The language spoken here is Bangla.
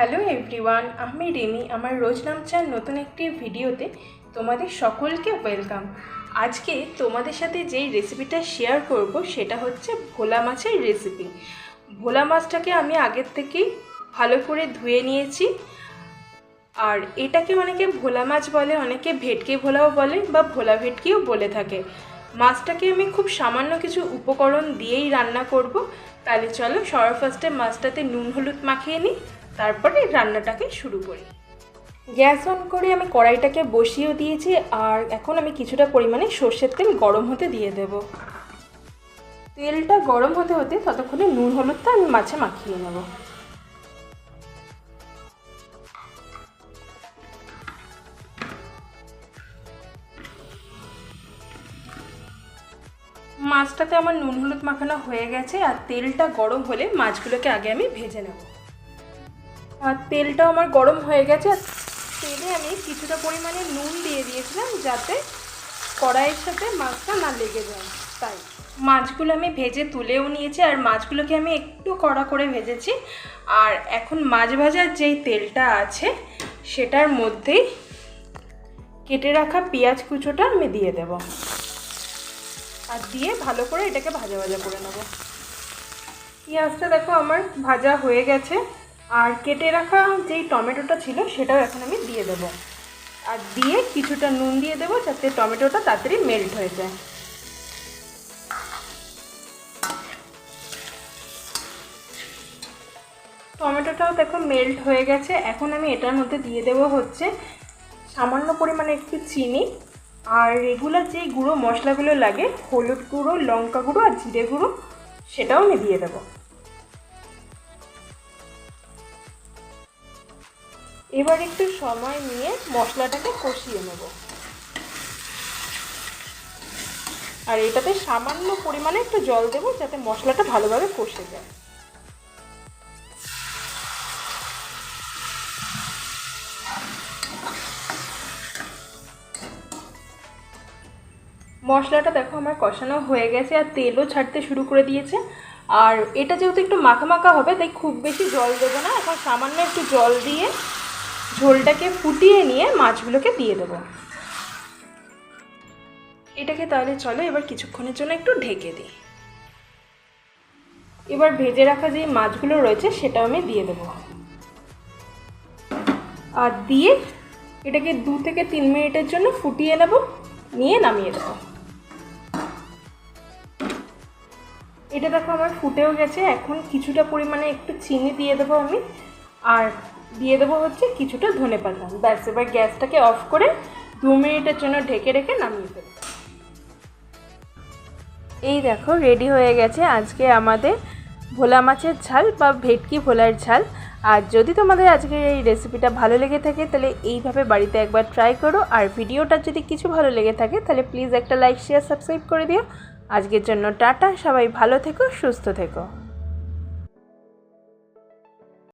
হ্যালো এভরিওয়ান, আমি রিমি। আমার রোজ নামচার নতুন একটি ভিডিওতে তোমাদের সকলকে ওয়েলকাম। আজকে তোমাদের সাথে যেই রেসিপিটা শেয়ার করব, সেটা হচ্ছে ভোলা মাছের রেসিপি। ভোলা মাছটাকে আমি আগের থেকেই ভালো করে ধুয়ে নিয়েছি। আর এটাকে অনেকে ভোলা মাছ বলে, অনেকে ভেটকি ভোলাও বলে বা ভোলা ভেটকিও বলে থাকে। মাছটাকে আমি খুব সামান্য কিছু উপকরণ দিয়েই রান্না করব। তাহলে চলো সবার ফার্স্টে মাছটাতে নুন, হলুদ মাখিয়ে নিই। তারপরে রান্নাটাকে শুরু করি। গ্যাস অন করে আমি কড়াইটাকে বসিয়ে দিয়েছি আর এখন আমি কিছুটা পরিমাণে সর্ষের তেল গরম হতে দিয়ে দেব। তেলটা গরম হতে হতে ততক্ষণে নুন, হলুদটা আমি মাছে মাখিয়ে নেব। মাছটাতে আমার নুন, হলুদ মাখানো হয়ে গেছে আর তেলটা গরম হলে মাছগুলোকে আগে আমি ভেজে নেব। আর তেলটাও আমার গরম হয়ে গেছে তেলে আমি কিছুটা পরিমাণে নুন দিয়ে দিয়েছিলাম যাতে কড়াইয়ের সাথে মাছটা না লেগে যায়, তাই। মাছগুলো আমি ভেজে তুলেও নিয়েছি আর মাছগুলোকে আমি একটু কড়া করে ভেজেছি। আর এখন মাছ ভাজার যেই তেলটা আছে সেটার মধ্যেই কেটে রাখা পেঁয়াজ কুচোটা আমি দিয়ে দেব। আর দিয়ে ভালো করে এটাকে ভাজা ভাজা করে নেব। পেঁয়াজটা দেখো আমার ভাজা হয়ে গেছে। আর কেটে রাখা যেই টমেটোটা ছিল, সেটাও এখন আমি দিয়ে দেব। আর দিয়ে কিছুটা নুন দিয়ে দেবো যাতে টমেটোটা তাড়াতাড়ি মেল্ট হয়ে যায়। টমেটোটাও দেখো মেল্ট হয়ে গেছে। এখন আমি এটার মধ্যে দিয়ে দেবো হচ্ছে সামান্য পরিমাণে একটু চিনি আর রেগুলার যেই গুঁড়ো মশলাগুলো লাগে, হলুদ গুঁড়ো, লঙ্কা গুঁড়ো আর জিরে গুঁড়ো, সেটাও আমি দিয়ে দেবো। এবার একটু সময় নিয়ে মশলাটাকে কষিয়ে নেব। আর এটাতে সামান্য পরিমাণে একটু জল দেবো যাতে মশলাটা ভালোভাবে কষে যায়। মশলাটা দেখো আমার কষানো হয়ে গেছে আর তেলও ছাড়তে শুরু করে দিয়েছে। আর এটা যেহেতু একটু মাখা মাখা হবে, তাই খুব বেশি জল দেবো না। এখন সামান্য একটু জল দিয়ে ঝোলটাকে ফুটিয়ে নিয়ে মাছগুলোকে দিয়ে দেবো। এটাকে তাহলে চলো এবার কিছুক্ষণের জন্য একটু ঢেকে দিই। এবার ভেজে রাখা যে মাছগুলো রয়েছে সেটাও আমি দিয়ে দেবো। আর দিয়ে এটাকে দু থেকে তিন মিনিটের জন্য ফুটিয়ে নেব, নিয়ে নামিয়ে দেবো। এটা দেখো আমার ফুটেও গেছে, এখন কিছুটা পরিমাণে একটু চিনি দিয়ে দেবো আমি। আর দিয়ে দেবো হচ্ছে কিছুটা ধনে পাতা। ব্যাস, এবার গ্যাসটাকে অফ করে দু মিনিটের জন্য ঢেকে রেখে নামিয়ে দেবো। এই দেখো, রেডি হয়ে গেছে আজকে আমাদের ভোলা মাছের ঝাল বা ভেটকি ভোলার ঝাল। আর যদি তোমাদের আজকের এই রেসিপিটা ভালো লেগে থাকে, তাহলে এইভাবে বাড়িতে একবার ট্রাই করো। আর ভিডিওটা যদি কিছু ভালো লেগে থাকে, তাহলে প্লিজ একটা লাইক শেয়ার সাবস্ক্রাইব করে দিও। আজকের জন্য টাটা, সবাই ভালো থেকো, সুস্থ থেকো।